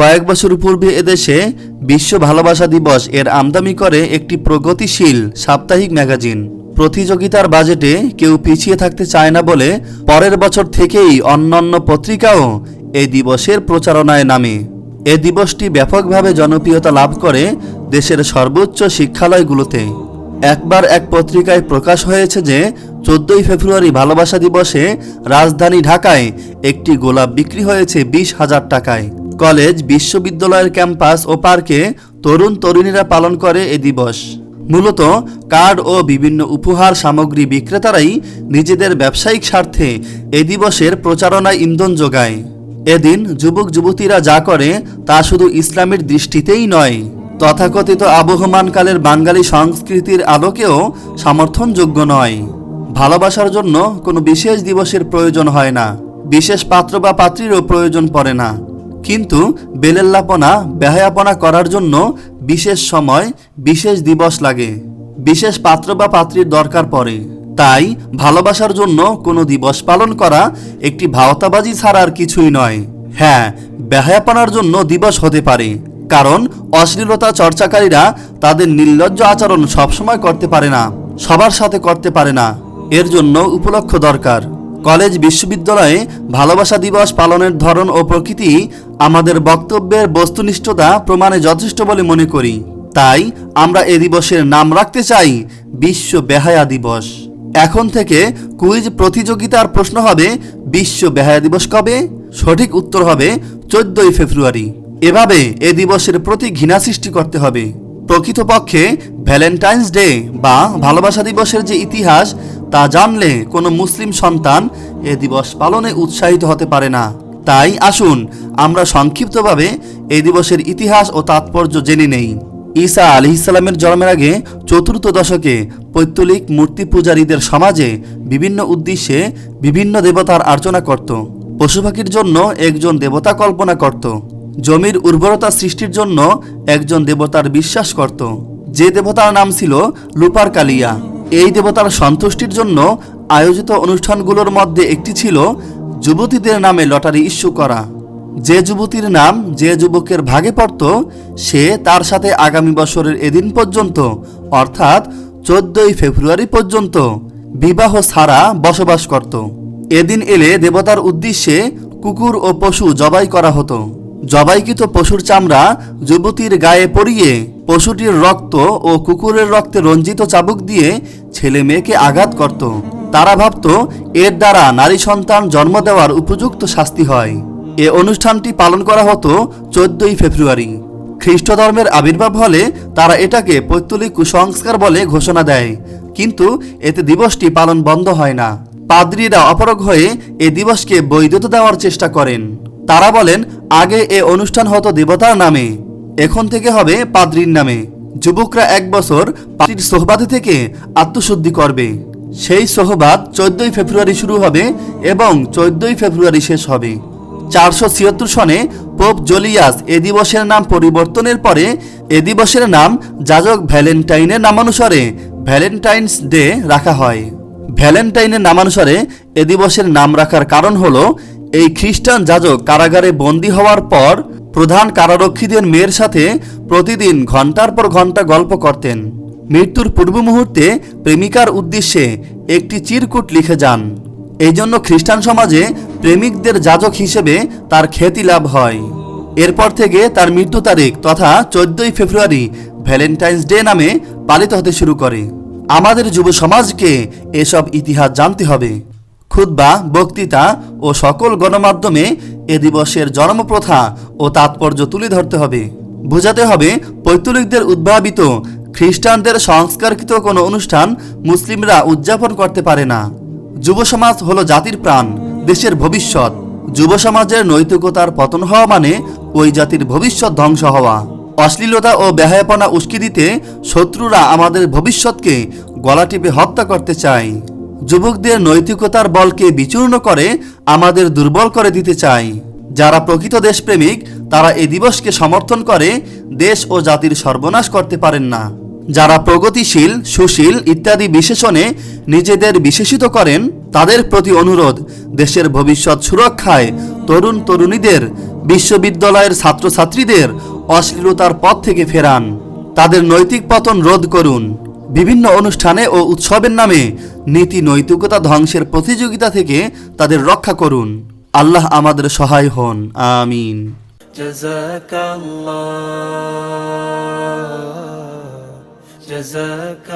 কয়েক বছর পূর্বে এদেশে বিশ্ব ভালোবাসা দিবস এর আমদানি করে একটি প্রগতিশীল সাপ্তাহিক ম্যাগাজিন। প্রতিযোগিতার বাজেটে কেউ পিছিয়ে থাকতে চায় না বলে পরের বছর থেকেই অন্যান্য পত্রিকাও এই দিবসের প্রচারণায় নামে। এ দিবসটি ব্যাপকভাবে জনপ্রিয়তা লাভ করে দেশের সর্বোচ্চ শিক্ষালয়গুলোতে। একবার এক পত্রিকায় প্রকাশ হয়েছে যে, চোদ্দই ফেব্রুয়ারি ভালোবাসা দিবসে রাজধানী ঢাকায় একটি গোলাপ বিক্রি হয়েছে বিশ হাজার টাকায়। কলেজ, বিশ্ববিদ্যালয়ের ক্যাম্পাস ও পার্কে তরুণ তরুণীরা পালন করে এ দিবস। মূলত কার্ড ও বিভিন্ন উপহার সামগ্রী বিক্রেতারাই নিজেদের ব্যবসায়িক স্বার্থে এ দিবসের প্রচারণায় ইন্ধন যোগায়। এদিন যুবক যুবতীরা যা করে তা শুধু ইসলামের দৃষ্টিতেই নয়, তথাকথিত আবহমানকালের বাঙালি সংস্কৃতির আলোকেও সমর্থনযোগ্য নয়। ভালোবাসার জন্য কোনো বিশেষ দিবসের প্রয়োজন হয় না, বিশেষ পাত্র বা পাত্রীরও প্রয়োজন পড়ে না। কিন্তু বেলেল্লাপনা, বেহায়াপনা করার জন্য বিশেষ সময়, বিশেষ দিবস লাগে, বিশেষ পাত্র বা পাত্রীর দরকার পড়ে। তাই ভালোবাসার জন্য কোনো দিবস পালন করা একটি ভাওতাবাজি ছাড়া আর কিছুই নয়। হ্যাঁ বেহায়াপনার জন্য দিবস হতে পারে, কারণ অশ্লীলতা চর্চাকারীরা তাদের নির্লজ্জ আচরণ সবসময় করতে পারে না, সবার সাথে করতে পারে না। এর জন্য উপলক্ষ দরকার। কলেজ বিশ্ববিদ্যালয়ে ভালোবাসা দিবস পালনের ধরন ও প্রকৃতি আমাদের বক্তব্যের বস্তুনিষ্ঠতা প্রমাণে যথেষ্ট বলে মনে করি। তাই আমরা এ দিবসের নাম রাখতে চাই, বিশ্ব বেহায়া দিবস। এখন থেকে কুইজ প্রতিযোগিতার প্রশ্ন হবে, বিশ্ব বেহায়া দিবস কবে? সঠিক উত্তর হবে চোদ্দই ফেব্রুয়ারি। এভাবে এ দিবসের প্রতি ঘৃণা সৃষ্টি করতে হবে। প্রকৃতপক্ষে ভ্যালেন্টাইন্স ডে বা ভালোবাসা দিবসের যে ইতিহাস তা জানলে কোনো মুসলিম সন্তান এ দিবস পালনে উৎসাহিত হতে পারে না। তাই আসুন, আমরা সংক্ষিপ্তভাবে এই দিবসের ইতিহাস ও তাৎপর্য জেনে নেই। ঈসা আলি ইসলামের জন্মের আগে চতুর্থ দশকে পৈত্তলিক মূর্তি পূজারীদের সমাজে বিভিন্ন উদ্দেশ্যে বিভিন্ন দেবতার আর্চনা করত। পশু পাখির জন্য একজন দেবতা কল্পনা করত। জমির উর্বরতা সৃষ্টির জন্য একজন দেবতার বিশ্বাস করত। যে দেবতার নাম ছিল লুপার কালিয়া। এই দেবতার সন্তুষ্টির জন্য আয়োজিত অনুষ্ঠানগুলোর মধ্যে একটি ছিল যুবতীদের নামে লটারি ইস্যু করা। যে যুবতীর নাম যে যুবকের ভাগে পড়ত, সে তার সাথে আগামী বছরের এদিন পর্যন্ত, অর্থাৎ চোদ্দই ফেব্রুয়ারি পর্যন্ত, বিবাহ ছাড়া বসবাস করত। এদিন এলে দেবতার উদ্দেশ্যে কুকুর ও পশু জবাই করা হতো। জবাইকৃত পশুর চামড়া যুবতীর গায়ে পরিয়ে পশুটির রক্ত ও কুকুরের রক্তে রঞ্জিত চাবুক দিয়ে ছেলে মেয়েকে আঘাত করত। তারা ভাবত, এর দ্বারা নারী সন্তান জন্ম দেওয়ার উপযুক্ত শাস্তি হয়। এ অনুষ্ঠানটি পালন করা হতো চোদ্দই ফেব্রুয়ারি। খ্রিস্ট ধর্মের আবির্ভাব হলে তারা এটাকে পৈত্তলিক কুসংস্কার বলে ঘোষণা দেয়। কিন্তু এতে দিবসটি পালন বন্ধ হয় না। পাদ্রীরা অপরগ হয়ে এ দিবসকে বৈধতা দেওয়ার চেষ্টা করেন। তারা বলেন আগে এ অনুষ্ঠান হতো দেবতার নামে। এখন থেকে হবে পাদ্রীর নামে। যুবকরা এক বছর পার্টির সোহবাদে থেকে আত্মশুদ্ধি করবে। সেই সোহবাদ চোদ্দই ফেব্রুয়ারি শুরু হবে এবং চোদ্দই ফেব্রুয়ারি শেষ হবে। চারশো ছিয়াত্তর সনে পোপ জলিয়াস এ দিবসের নাম পরিবর্তনের পরে এ দিবসের নাম যাজক ভ্যালেন্টাইনের নামানুসারে ভ্যালেন্টাইন্স ডে রাখা হয়। ভ্যালেন্টাইনের নামানুসারে এ দিবসের নাম রাখার কারণ হল, এই খ্রিস্টান যাজক কারাগারে বন্দী হওয়ার পর প্রধান কারারক্ষীদের মেয়ের সাথে প্রতিদিন ঘণ্টার পর ঘণ্টা গল্প করতেন। মৃত্যুর পূর্ব মুহূর্তে প্রেমিকার উদ্দেশ্যে একটি চিরকুট লিখে যান। এই জন্য খ্রিস্টান সমাজে প্রেমিকদের যাজক হিসেবে তার খ্যাতি লাভ হয়। এরপর থেকে তার মৃত্যু তারিখ তথা চোদ্দই ফেব্রুয়ারি ভ্যালেন্টাইন্স ডে নামে পালিত হতে শুরু করে। আমাদের যুব সমাজকে এসব ইতিহাস জানতে হবে। খুদ্া বক্তৃতা ও সকল গণমাধ্যমে এ দিবসের জন্মপ্রথা ও তাৎপর্য তুলে ধরতে হবে। বোঝাতে হবে পৈতলিকদের উদ্ভাবিত, খ্রিস্টানদের সংস্কারকৃত কোনো অনুষ্ঠান মুসলিমরা উদযাপন করতে পারে না। যুব সমাজ হলো জাতির প্রাণ, দেশের ভবিষ্যৎ। যুব সমাজের নৈতিকতার পতন হওয়া মানে ওই জাতির ভবিষ্যৎ ধ্বংস হওয়া। অশ্লীলতা ও বেহায়াপনা উস্কি দিতে শত্রুরা আমাদের ভবিষ্যৎকে গলা টিপে হত্যা করতে চায় যুবকদের নৈতিকতার বলকে বিচূর্ণ করে আমাদের দুর্বল করে দিতে চায় যারা প্রকৃত দেশপ্রেমিক, তারা এ দিবসকে সমর্থন করে দেশ ও জাতির সর্বনাশ করতে পারেন না। যারা প্রগতিশীল, সুশীল ইত্যাদি বিশেষণে নিজেদের বিশেষিত করেন, তাদের প্রতি অনুরোধ, দেশের ভবিষ্যৎ সুরক্ষায় তরুণ তরুণীদের, বিশ্ববিদ্যালয়ের ছাত্রছাত্রীদের অশ্লীলতার পথ থেকে ফেরান। তাদের নৈতিক পতন রোধ করুন। বিভিন্ন অনুষ্ঠানে ও উৎসবের নামে নীতি নৈতিকতা ধ্বংসের প্রতিযোগিতা থেকে তাদের রক্ষা করুন আল্লাহ আমাদের সহায় হন আমিন جزاك الله جزاك